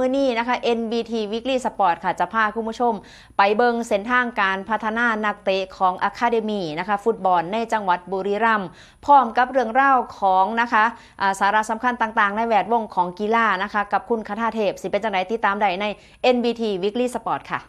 มื่อนี้นะคะ NBT Weekly Sport ค่ะ จะพาคุณผู้ชม ไปเบิงเส้นทางการพัฒนานักเตะของ Academy นะคะ ฟุตบอลในจังหวัดบุรีรัมย์พร้อมกับเรื่องเล่าของนะคะาสาระสำคัญต่างๆ ในแวดวงของกีฬานะคะ กับคุณคทาเทพ สิเป็นจังไหนติดตามได้ใน NBT Weekly Sport ค่ะ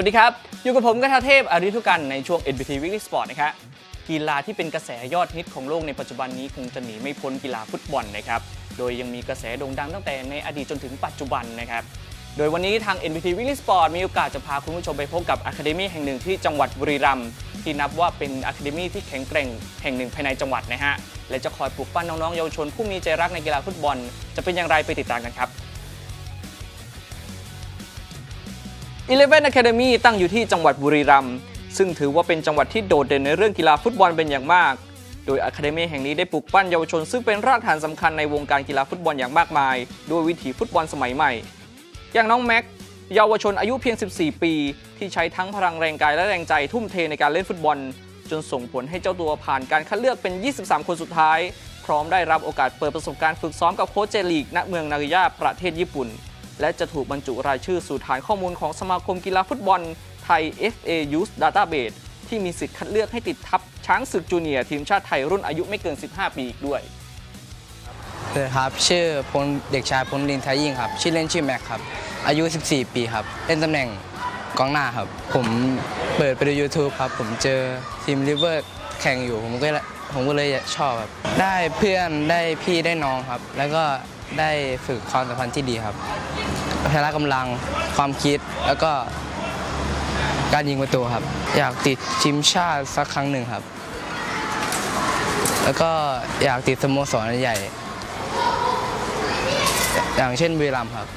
วัสดีครับ อยู่กับผมกทาเทพอริทุกันในช่วง NBT Weekly Sport นะครับกีฬาที่เป็นกระแสยอดฮิตของโลกในปัจจุบันนี้คงจะหนีไม่พ้นกีฬาฟุตบอลนะครับโดยยังมีกระแสโด่งดังตั้งแต่ในอดีตจนถึงปัจจุบันนะครับโดยวันนี้ทาง NBT Weekly Sport มีโอกาสจะพาคุณผู้ชมไปพบกับอะคาเดมี่แห่งหนึ่งที่จังหวัดบุรีรัมย์ที่นับว่าเป็นอะคาเดมี่ที่แข็งแกร่งแห่งหนึ่งภายในจังหวัดนะฮะและจะคอยปลุกปั้นน้องๆเยาวชนผู้มีใจรักในกีฬาฟุตบอล จะเป็นอย่างไรไปติดตามกันครับ Eleven Academy ตั้งอยู่ที่จังหวัดบุรีรัมย์ซึ่งถือว่าเป็นจังหวัดที่โดดเด่นในเรื่องกีฬาฟุตบอลเป็นอย่างมาก โดย Academy แห่งนี้ได้ปลูกปั้นเยาวชน ซึ่งเป็นรากฐานสำคัญในวงการกีฬาฟุตบอลอย่างมากมาย ด้วยวิถีฟุตบอลสมัยใหม่ อย่างน้องแม็กเยาวชนอายุเพียง 14 ปี ที่ใช้ทั้งพลังแรงกายและแรงใจทุ่มเทในการเล่นฟุตบอล จนส่งผลให้เจ้าตัวผ่านการคัดเลือกเป็น 23 คนสุดท้าย พร้อมได้รับโอกาสเปิดประสบการณ์ฝึกซ้อมกับโค้ชเจลีกณเมืองนาริยาประเทศญี่ปุ่น และจะถูกบรรจุรายชื่อสู่ฐานข้อมูลของสมาคมกีฬาฟุตบอลไทย FA Youth Database ที่มีสิทธิ์คัดเลือกให้ติดทัพช้างศึกจูเนียร์ทีมชาติไทยรุ่นอายุไม่เกิน 15 ปีอีกด้วยสวัสดีครับ ชื่อพลเด็กชายพลลินทายิ่งครับ ชื่อเล่นชื่อแม็กครับ อายุ 14 ปีครับ เล่นตำแหน่งกองหน้าครับ ผมเปิดไปดู YouTube ครับ ผมเจอทีมริเวอร์แข่งอยู่ ผมก็ผมก็เลยชอบครับ ได้เพื่อนได้พี่ได้น้องครับ แล้วก็ ได้ฝึกความสัมพันธ์ที่ดีครับพละกำลังความคิดแล้วก็การยิงประตูครับ อยากติดทีมชาติสักครั้งหนึ่งครับ แล้วก็อยากติดสโมสรใหญ่ อย่างเช่นบุรีรัมย์ครับ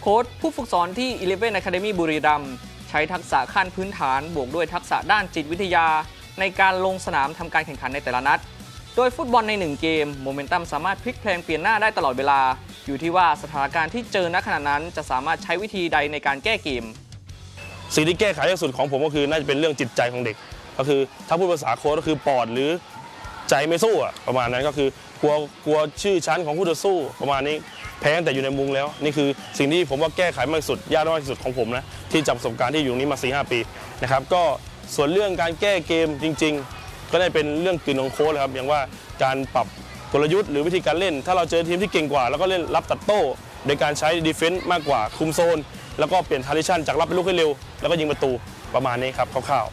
โค้ชผู้ฝึกสอนที่ Eleven Academy บุรีรัมย์ใช้ทักษะขั้นพื้นฐานบวกด้วยทักษะด้านจิตวิทยา ในการลงสนามทำการแข่งขันในแต่ละนัด โดยฟุตบอลใน 1 เกมโมเมนตัมสามารถพลิกแพลงเปลี่ยนหน้าได้ตลอดเวลา อยู่ที่ว่าสถานการณ์ที่เจอณขณะนั้น จะสามารถใช้วิธีใดในการแก้เกม สิ่งที่แก้ไขที่สุดของผมก็คือน่าจะเป็นเรื่องจิตใจของเด็ก ก็คือถ้าพูดภาษาโค้ชก็คือปอดหรือใจไม่สู้อะประมาณนั้นก็คือกลัวกลัวชื่อชั้นของผู้ต่อสู้ประมาณนี้แพ้ตั้งแต่อยู่ในมุงแล้ว นี่คือสิ่งที่ผมว่าแก้ไขมากที่สุดยากมากที่สุดของผมนะที่จับประสบการณ์ที่อยู่ตรงนี้มา4ีหปีนะครับก็ส่วนเรื่องการแก้เกมจริง ๆ ก็ได้เป็นเรื่องกลืนของโค้ชเลยครับอย่างว่าการปรับกลยุทธ์หรือวิธีการเล่น ถ้าเราเจอทีมที่เก่งกว่า แล้วก็เล่นรับตัดโต้โดยการใช้ดีเฟนต์มากกว่าคุมโซน แล้วก็เปลี่ยนทาริชันจากรับเป็นลูกให้เร็ว แล้วก็ยิงประตูประมาณนี้ครับคร่าว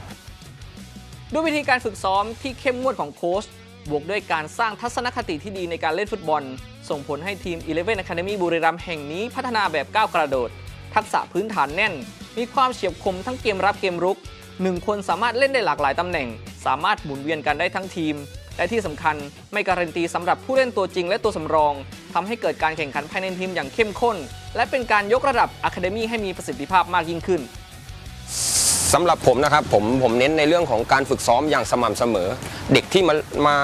ๆด้วยวิธีการฝึกซ้อมที่เข้มงวดของโค้ชบวกด้วยการสร้างทัศนคติที่ดีในการเล่นฟุตบอล ส่งผลให้ทีม Eleven Academy บุรีรัมย์แห่งนี้พัฒนาแบบก้าวกระโดด ทักษะพื้นฐานแน่น มีความเฉียบคมทั้งเกมรับเกมรุกหนึ่งคนสามารถเล่นได้หลากหลายตำแหน่ง สามารถหมุนเวียนกันได้ทั้งทีม และที่สำคัญไม่การันตีสำหรับผู้เล่นตัวจริงและตัวสำรองทำให้เกิดการแข่งขันภายในทีมอย่างเข้มข้น และเป็นการยกระดับ Academy ให้มีประสิทธิภาพมากยิ่งขึ้นสำหรับผมนะครับผมผมเน้นในเรื่องของการฝึกซ้อมอย่างสม่ำเสมอ เด็กที่มามา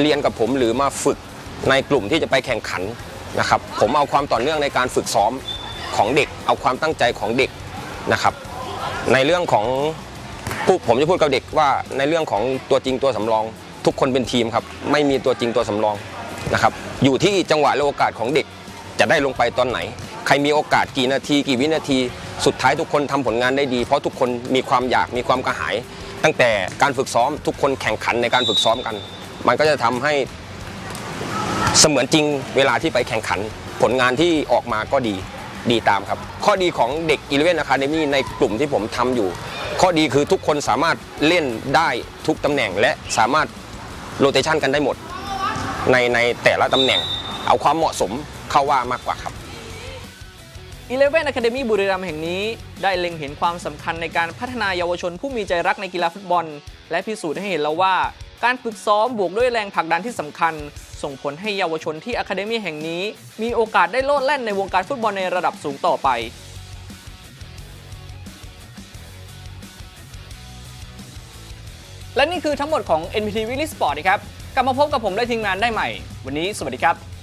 เรียนกับผมหรือมาฝึกในกลุ่มที่จะไปแข่งขันนะครับผมเอาความต่อเนื่องในการฝึกซ้อมของเด็ก เอาความตั้งใจของเด็กนะครับ ในเรื่องของ ผู้ผมจะพูดกับเด็กว่าในเรื่องของตัวจริงตัวสำรอง ทุกคนเป็นทีมครับ ไม่มีตัวจริงตัวสำรองนะครับ อยู่ที่จังหวะและโอกาสของเด็กจะได้ลงไปตอนไหน ใครมีโอกาสกี่นาทีกี่วินาที สุดท้ายทุกคนทำผลงานได้ดี เพราะทุกคนมีความอยากมีความกระหาย ตั้งแต่การฝึกซ้อมทุกคนแข่งขันในการฝึกซ้อมกัน มันก็จะทำให้เสมือนจริงเวลาที่ไปแข่งขัน ผลงานที่ออกมาก็ดีดีตามครับ ข้อดีของเด็ก e l e v e n Academy ในกลุ่มที่ผมทำอยู่ ข้อดีคือทุกคนสามารถเล่นได้ทุกตำแหน่ง และสามารถโรเตชันกันได้หมด ในในแต่ละตำแหน่ง เอาความเหมาะสมเข้าว่ามากกว่าครับ Eleven Academy บุรีรัมย์แห่งนี้ ได้เล็งเห็นความสำคัญในการพัฒนาเยาวชนผู้มีใจรักในกีฬาฟุตบอล และพิสูจน์ให้เห็นแล้วว่า การฝึกซ้อมบวกด้วยแรงผลักดันที่สำคัญ ส่งผลให้เยาวชนที่ Academy แห่งนี้ มีโอกาสได้โลดแล่นในวงการฟุตบอลในระดับสูงต่อไป และนี่คือทั้งหมดของ NPT Weekly Sport นะครับ กลับมาพบกับผมและทีมงานได้ใหม่ วันนี้สวัสดีครับ